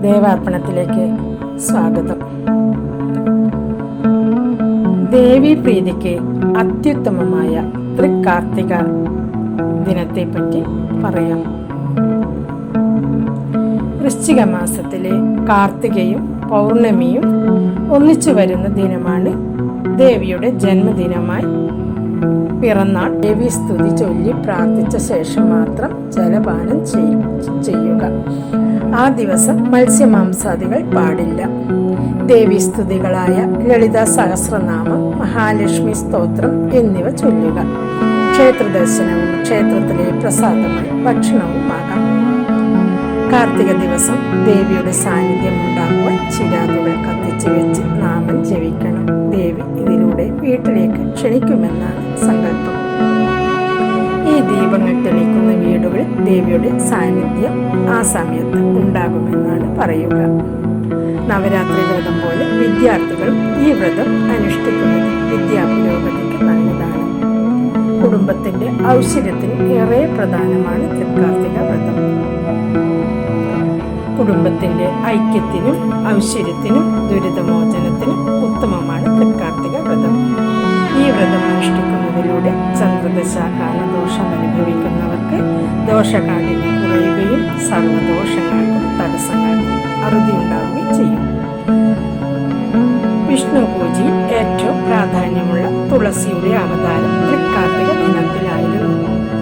ദേവാർപ്പണത്തിലേക്ക് സ്വാഗതം. ദേവി പ്രീതിക്ക് അത്യുത്തമമായ തൃക്കാർത്തിക ദിനത്തെപ്പറ്റി പറയാം. വൃശ്ചിക മാസത്തിലെ കാർത്തികയും പൗർണമിയും ഒന്നിച്ചു വരുന്ന ദിനമാണ് ദേവിയുടെ ജന്മദിനമായി പിറന്നാൾ ദേവി സ്തുതി ചൊല്ലി പ്രാർത്ഥിച്ച ശേഷം മാത്രം ജലപാനം ചെയ്- ചെയ്യുക. ആ ദിവസം മത്സ്യമാംസാദികൾ പാടില്ല. ദേവി സ്തുതികളായ ലളിത സഹസ്രനാമം മഹാലക്ഷ്മി സ്തോത്രം എന്നിവ ചൊല്ലുക. ക്ഷേത്ര ദർശനവും ക്ഷേത്രത്തിലെ പ്രസാദമായി ഭക്ഷണവുമാകാം. കാർത്തിക ദിവസം ദേവിയുടെ സാന്നിധ്യം ഉണ്ടാകുവാൻ വീട്ടിലേക്ക് ക്ഷണിക്കുമെന്നാണ് സങ്കല്പം. ഈ ദീപങ്ങൾ തെളിക്കുന്ന വീടുകളിൽ ദേവിയുടെ സാന്നിധ്യം ആ സമയത്ത് ഉണ്ടാകുമെന്നാണ് പറയുക. നവരാത്രി വ്രതം പോലെ വിദ്യാർത്ഥികൾ ഈ വ്രതം അനുഷ്ഠിക്കുന്നത് വിദ്യാപുരോഗതിക്ക് നല്ലതാണ്. കുടുംബത്തിന്റെ ഔശ്വര്യത്തിന് ഏറെ പ്രധാനമാണ് തൃക്കാർത്തിക വ്രതം. കുടുംബത്തിന്റെ ഐക്യത്തിനും ഐശ്വര്യത്തിനും ദുരിതമോചനത്തിനും വ്രതമനുഷ്ഠിക്കുന്നതിലൂടെ ചന്ദ്രദശാകാല ദോഷം അനുഭവിക്കുന്നവർക്ക് ദോഷകാഠിന്യം കുറയുകയും സർവദോഷങ്ങൾക്കും തടസ്സങ്ങൾക്കും അറുതി ഉണ്ടാവുകയും ചെയ്യും. വിഷ്ണു പൂജയിൽ ഏറ്റവും പ്രാധാന്യമുള്ള തുളസിയുടെ അവതാരം തൃക്കാർത്തിക